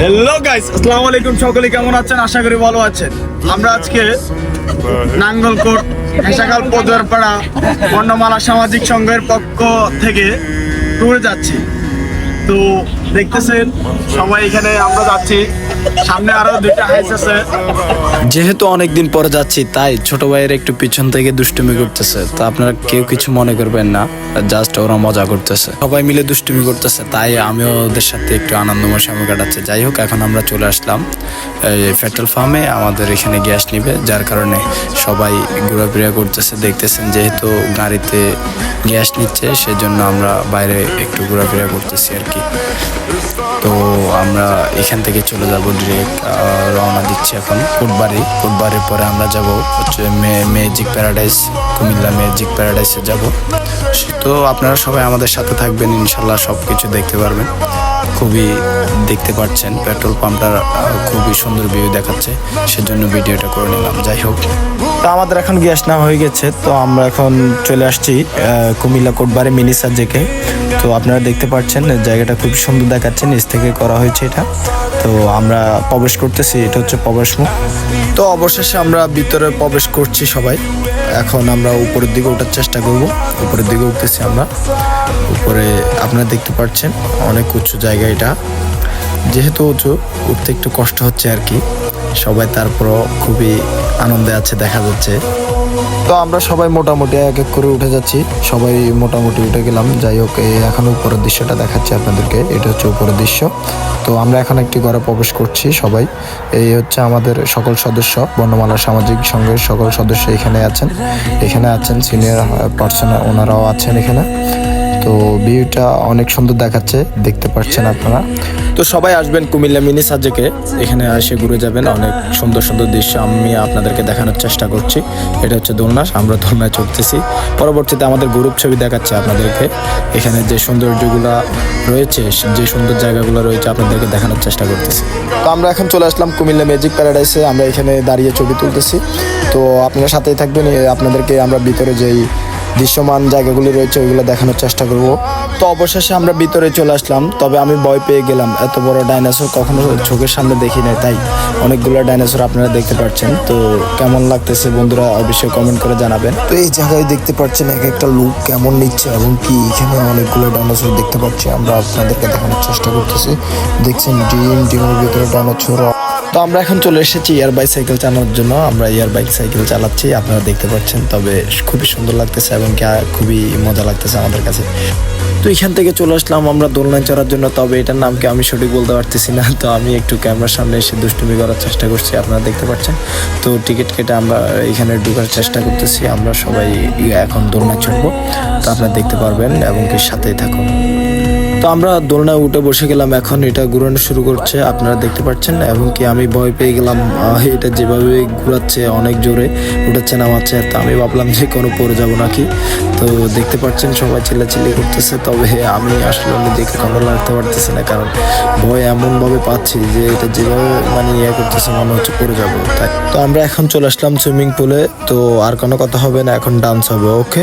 Hello guys আসসালামু আলাইকুম সকলে কেমন আছেন? আশা করি ভালো আছেন। আমরা আজকে নাঙ্গলকোট হেসাকাল পদরপাড়া বর্ণমালা সামাজিক সংঘের পক্ষ থেকে ট্যুরে যাচ্ছি। তো দেখতেছেন, সবাই এখানে আমরা যাচ্ছি। যেহেতু অনেকদিন পরে যাচ্ছি, তাই ছোট ভাইয়ের একটু পিছন থেকে দুষ্টুমি করতেছে। তা আপনারা কেউ কিছু মনে করবেন না জাস্ট ওরা মজা করতেছে। সবাই মিলে দুষ্টুমি করতেছে, তাই আমিও ওদের সাথে একটু আনন্দময় সময় কাটাচ্ছে। যাই হোক, এখন আমরা চলে আসলাম, এই পেট্রোল ফার্মে আমাদের এখানে গ্যাস নিবে, যার কারণে সবাই ঘোরাফেরা করতেছে, দেখতেছেন যেহেতু গাড়িতে গ্যাস নিচ্ছে, সেজন্য আমরা বাইরে একটু ঘোরাফেরা করতেছি আর কি। তো আমরা এখান থেকে চলে যাব ডিরেক্ট রওনা দিচ্ছি এখন ফুটবাড়ি ফুটবাড়ির পরে আমরা যাব হচ্ছে ম্যাজিক প্যারাডাইস কুমিল্লা ম্যাজিক প্যারাডাইসে যাব। তো আপনারা সবাই আমাদের সাথে থাকবেন ইনশাল্লাহ সব কিছু দেখতে পারবেন। খুবই দেখতে পাচ্ছেন পেট্রোল পাম্পটা আহ, খুবই সুন্দর ভিউ দেখাচ্ছে। সেজন্য ভিডিওটা করে নিলাম যাই হোক। তো আমাদের এখন গ্যাস নেওয়া হয়ে গেছে তো আমরা এখন চলে আসছি কুমিল্লা কোটবারে মিনি সার্জেকে তো আপনারা দেখতে পাচ্ছেন, জায়গাটা খুব সুন্দর দেখাচ্ছে, নিচ থেকে করা হয়েছে এটা। তো আমরা প্রবেশ করতেছি, এটা হচ্ছে প্রবেশ মুখ। তো অবশেষে আমরা ভিতরে প্রবেশ করছি সবাই। এখন আমরা উপরের দিকে ওঠার চেষ্টা করব। উপরের দিকে উঠতেছি আমরা। উপরে আপনারা দেখতে পাচ্ছেন, অনেক উঁচু জায়গা এটা। যেহেতু উঁচু, উঠতে একটু কষ্ট হচ্ছে আর কি। সবাই তারপরও খুবই আনন্দে আছে, দেখা যাচ্ছে। তো আমরা সবাই মোটামুটি এক এক করে উঠে যাচ্ছি। সবাই মোটামুটি উঠে গেলাম। যাই হোক এখন উপরের দৃশ্যটা দেখাচ্ছি আপনাদেরকে। এটা হচ্ছে উপরের দৃশ্য। তো আমরা এখন একটি ঘরে প্রবেশ করছি সবাই। এই হচ্ছে আমাদের সকল সদস্য, বর্ণমালা সামাজিক সংঘের সকল সদস্য এখানে আছেন। এখানে আছেন সিনিয়র পার্সন ওনারাও আছেন এখানে। তো ভিউটা অনেক সুন্দর দেখাচ্ছে। দেখতে পাচ্ছেন আপনারা। তো সবাই আসবেন কুমিল্লা মিনি সাজেকে এখানে এসে ঘুরে যাবেন। অনেক সুন্দর সুন্দর দৃশ্য আমি আপনাদেরকে দেখানোর চেষ্টা করছি। এটা হচ্ছে দোলনা আমরা দোলনায় চড়তেছি। পরবর্তীতে আমাদের গ্রুপ ছবি দেখাচ্ছে আপনাদেরকে। এখানে যে সৌন্দর্যগুলো রয়েছে, যে সুন্দর জায়গাগুলো রয়েছে, আপনাদেরকে দেখানোর চেষ্টা করতেছি। তো আমরা এখন চলে আসলাম কুমিল্লা ম্যাজিক প্যারাডাইসে। আমরা এখানে দাঁড়িয়ে ছবি তুলতেছি। তো আপনারা সাথেই থাকবেন। আপনাদেরকে আমরা ভিতরে যেই দৃশ্যমান জায়গাগুলি রয়েছে ওইগুলো দেখানোর চেষ্টা করব। তো অবশেষে আমরা ভিতরে চলে আসলাম তবে আমি ভয় পেয়ে গেলাম। এত বড় ডাইনোসর কখনো চোখের সামনে দেখি নাই তাই অনেকগুলো ডাইনোসর আপনারা দেখতে পাচ্ছেন। তো কেমন লাগতেছে বন্ধুরা অবশ্যই কমেন্ট করে জানাবেন। তো এই জায়গায় দেখতে পাচ্ছেন এক একটা লুক কেমন নিচ্ছে এবং কি এখানে অনেকগুলো ডাইনোসর দেখতে পাচ্ছি আমরা আপনাদেরকে দেখানোর চেষ্টা করতেছি। দেখছেন ডিম ডিমের ভিতরে ডাইনোসর। তো আমরা এখন চলে এসেছি এয়ার বাইক সাইকেল চালানোর জন্য আমরা এয়ার বাইক সাইকেল চালাচ্ছি আপনারা দেখতে পাচ্ছেন তবে খুবই সুন্দর লাগতেছে এবং কি আহ, খুবই মজা লাগতেছে আমাদের কাছে। তো এখান থেকে চলে আসলাম আমরা দোলনায় চড়ার জন্য তবে এটার নামকে আমি সঠিক বলতে পারতেছি না। তো আমি একটু ক্যামেরার সামনে এসে দুষ্টুমি করার চেষ্টা করছি আপনারা দেখতে পাচ্ছেন। তো টিকিট কেটে আমরা এখানে ঢুকার চেষ্টা করতেছি আমরা সবাই এখন দোলনায় চড়বো। তো আপনারা দেখতে পারবেন এবং কি সাথেই থাকুন। তো আমরা দোলনায় উঠে বসে গেলাম। এখন এটা ঘুরানো শুরু করছে, আপনারা দেখতে পাচ্ছেন, এবং কি আমি ভয় পেয়ে গেলাম এটা যেভাবে ঘুরাচ্ছে অনেক জোরে উঠাচ্ছে নামাচ্ছে, তো আমি ভাবলাম যে কোনো পড়ে যাব নাকি। তো দেখতে পাচ্ছেন, সবাই চিল্লাচিল্লি করতেছে, তবে আমি আসলে আমি দেখে কন্ট্রোল রাখতে পারতেছি না, কারণ ভয় এমনভাবে পাচ্ছি যে এটা যেভাবে মানে ইয়ে করতেছে, মনে হচ্ছে পড়ে যাব, তাই। তো আমরা এখন চলে আসলাম সুইমিং পুলে, তো আর কোনো কথা হবে না, এখন ডান্স হবে ওকে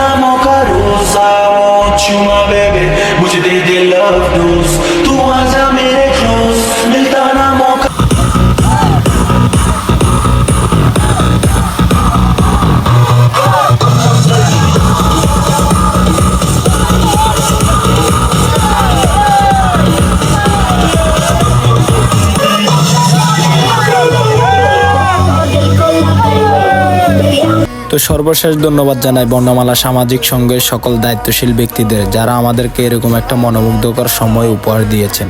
Una mocarosa, won't you my baby? Would they love those? তো সর্বশেষ ধন্যবাদ জানাই বর্ণমালা সামাজিক সংঘের সকল দায়িত্বশীল ব্যক্তিদের যারা আমাদেরকে এরকম একটা মনোমুগ্ধকর সময় উপহার দিয়েছেন।